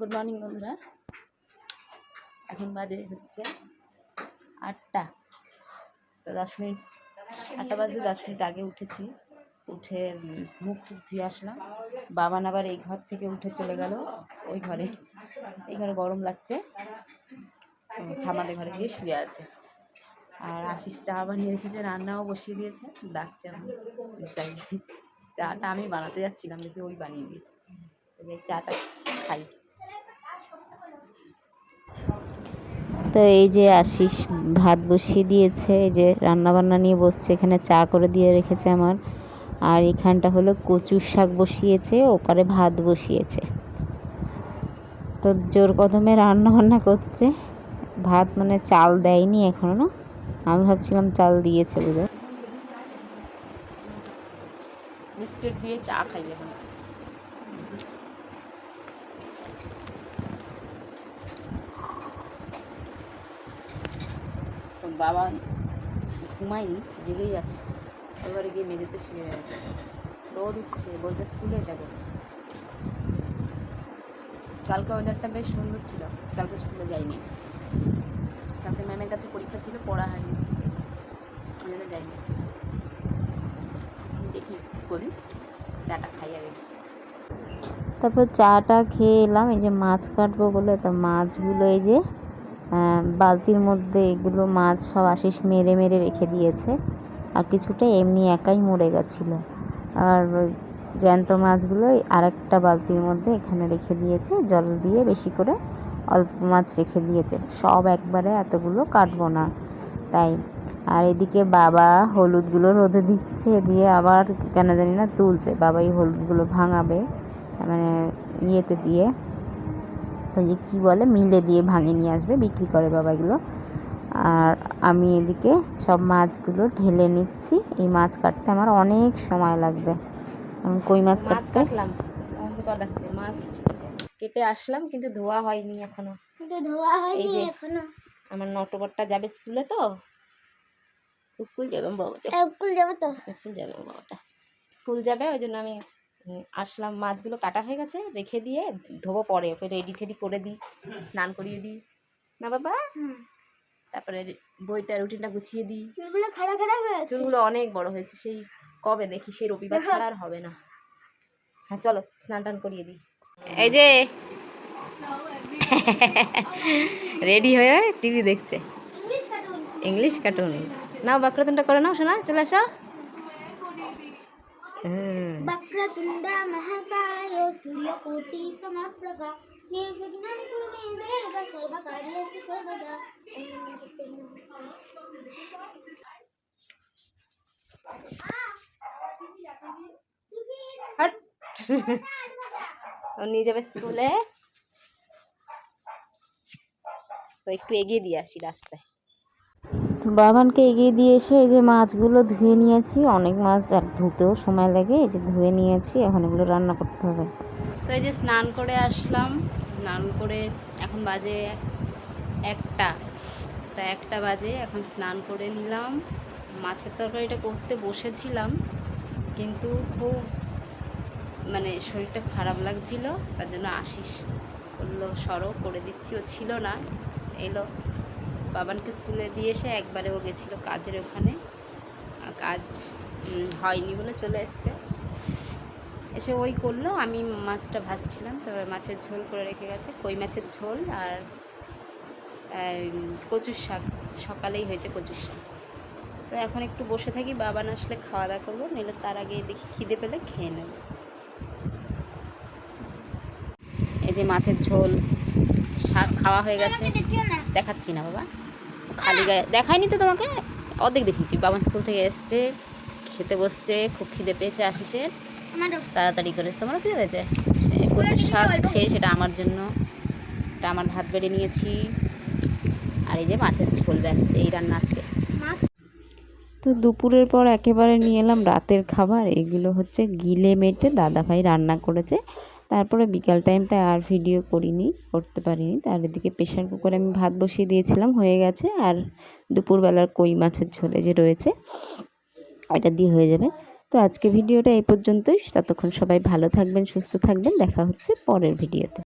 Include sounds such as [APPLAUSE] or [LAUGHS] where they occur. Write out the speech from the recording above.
Good morning বন্ধুরা। এখন বাজে হচ্ছে আটটা। তো দশ মিনিট, আটটা বাজে দশ মিনিট আগে উঠেছি। উঠে মুখ টুক ধুয়ে আসলাম। বাবান আবার এই ঘর থেকে উঠে চলে গেল। ওই ঘরে, এই ঘরে গরম লাগছে। ঠামাদের ঘরে গিয়ে শুয়ে আছে। আর আশিস চা বানিয়ে রেখেছে, রান্নাও বসিয়ে দিয়েছে। ডাকছে আমি চাই চাটা আমি বানাতে যাচ্ছিলাম, দেখি ওই বানিয়ে দিয়েছে। চাটা খাই। তো এই যে আশিস ভাত বসিয়ে দিয়েছে, এই যে রান্না বান্না নিয়ে বসছে, এখানে চা করে দিয়ে রেখেছে আমার। আর এখানটা হলো কচুর শাক বসিয়েছে, ওপারে ভাত বসিয়েছে। তো জোর কদমে রান্না বান্না করছে। ভাত মানে চাল দেয়নি এখনও। না আমি ভাবছিলাম চাল দিয়েছে বোধহয়। বিস্কিট দিয়ে চা খাই এখন বাবা ঘুমায়নি, জেগেই আছে। এবারে গিয়ে মেঝেতে শুয়ে আছে রোদ উঠছে, বলছে স্কুলে যাব। কালকে ওয়েদারটা বেশ সুন্দর ছিল, কালকে স্কুলে যাইনি। কালকে ম্যামের কাছে পরীক্ষা ছিল, পড়া হয়নি। ওই যাইনি। দেখি করি। চাটা খাই আগে। তারপর চাটা খেয়ে এলাম, এই যে মাছ কাটবো বলে, তো মাছগুলো এই যে বালতির মধ্যে এগুলো মাছ সব আশিস মেরে মেরে রেখে দিয়েছে। আর কিছুটা এমনি একাই মরে গেছিল। আর জ্যান্ত মাছগুলো আরেকটা বালতির মধ্যে এখানে রেখে দিয়েছে। জল দিয়ে বেশি করে অল্প মাছ রেখে দিয়েছে। সব একবারে এতগুলো কাটবো না। তাই আর এদিকে বাবা হলুদগুলো রোদে দিচ্ছে, দিয়ে আবার কেন জানি না তুলছে। বাবা এই হলুদগুলো ভাঙাবে মানে ইয়েতে দিয়ে ওই যে কী বলে মিলে দিয়ে ভাঙিয়ে নিয়ে আসবে বিক্রি করে বাবা এগুলো আর আমি এদিকে সব মাছগুলো ঢেলে নিচ্ছি। এই মাছ কাটতে আমার অনেক সময় লাগবে। কই মাছ মাছ কাটতে? মাছ কেটে আসলাম কিন্তু ধোয়া হয়নি এখনও। ধোয়া হয়নি এখনও। আমার নটবরটা যাবে স্কুলে তো। স্কুল যাবে বাবাটা স্কুল যাব তো। স্কুল যাবে বাবাটা। স্কুল যাবে ওই জন্য আমি আসলাম মাছগুলো কাটা হয়ে গেছে রেখে দিয়ে ধোবো পরে ওকে রেডি টেডি করে দিই স্নান করিয়ে দিই। না বাবা? তারপরে বইটা রুটিনটা গুছিয়ে দিই। চুলগুলো হয়ে আছে? চুলগুলো অনেক বড় হয়েছে সেই কবে দেখি সেই রবিবার ছাড়া আর হবে না। হ্যাঁ চলো স্নান টান করিয়ে দিই। এই যে [LAUGHS] রেডি হয়ে টিভি দেখছে। ইংলিশ কার্টুন নাও বাক্রতুনটা করে নাও শোনা চলে আসো। వక్రతుండ మహాకాయ సూర్యకోటి సమప్రభ నిర్విఘ్నం కురు మే దేవ సర్వకార్యేషు సర్వదా হাট ও নিয়ে যাবে স্কুলে তো একটু এগিয়ে দিয়ে আসি রাস্তায় তো বাবানকে এগিয়ে দিয়ে এসে এই যে মাছগুলো ধুয়ে নিয়েছি, অনেক মাছ, আর ধুতেও সময় লাগে, এই যে ধুয়ে নিয়েছি, এখন এগুলো রান্না করতে হবে। তো এই যে স্নান করে আসলাম, স্নান করে এখন বাজে একটা, তা একটা বাজে, এখন স্নান করে নিলাম। মাছের তরকারিটা করতে বসেছিলাম, কিন্তু খুব মানে শরীরটা খারাপ লাগছিল, তার জন্য আশিস বলল, সরো, করে দিচ্ছি, ও ছিল না, এলো। বাবানকে স্কুলে দিয়ে এসে একবারে ও গেছিল কাজের ওখানে। কাজ হয়নি বলে চলে এসছে। এসে ওই করল, আমি মাছটা ভাজছিলাম, তারপরে মাছের ঝোল করে রেখে গেছে, কই মাছের ঝোল আর কচুর শাক। সকালেই হয়েছে কচুর শাক। তো এখন একটু বসে থাকি বাবা না আসলে খাওয়া দাওয়া করব, নইলে তার আগে দেখি খিদে পেলে খেয়ে নেব। এই যে মাছের ঝোল শাক খাওয়া হয়ে গেছে। দেখাচ্ছি না বাবা। খালি গায়ে দেখায়নি তো তোমাকে? অর্ধেক দেখিয়েছি। বাবা স্কুল থেকে এসছে খেতে বসছে খুব খিদে পেয়েছে আশিসের। তাড়াতাড়ি করে তোমার খিদে পেয়েছে? এই কচুর শাক সেই সেটা আমার জন্য। এটা আমার ভাত বেড়ে নিয়েছি। আর এই যে মাছের ঝোল ব্যাস এই রান্না আজকে। মাছ তো দুপুরের পর একেবারে নিয়ে এলাম রাতের খাবার। এগুলো হচ্ছে গিলে মেটে দাদাভাই রান্না করেছে। তারপরে বিকাল টাইমটা আর ভিডিও করিনি, করতে পারিনি। তার এদিকে প্রেশার কুকারে আমি ভাত বসিয়ে দিয়েছিলাম, হয়ে গেছে। আর দুপুরবেলার কই মাছের ঝোলে যে রয়েছে এটা দিয়ে হয়ে যাবে। তো আজকে ভিডিওটা এই পর্যন্তই। ততক্ষণ সবাই ভালো থাকবেন, সুস্থ থাকবেন। দেখা হচ্ছে পরের ভিডিওতে।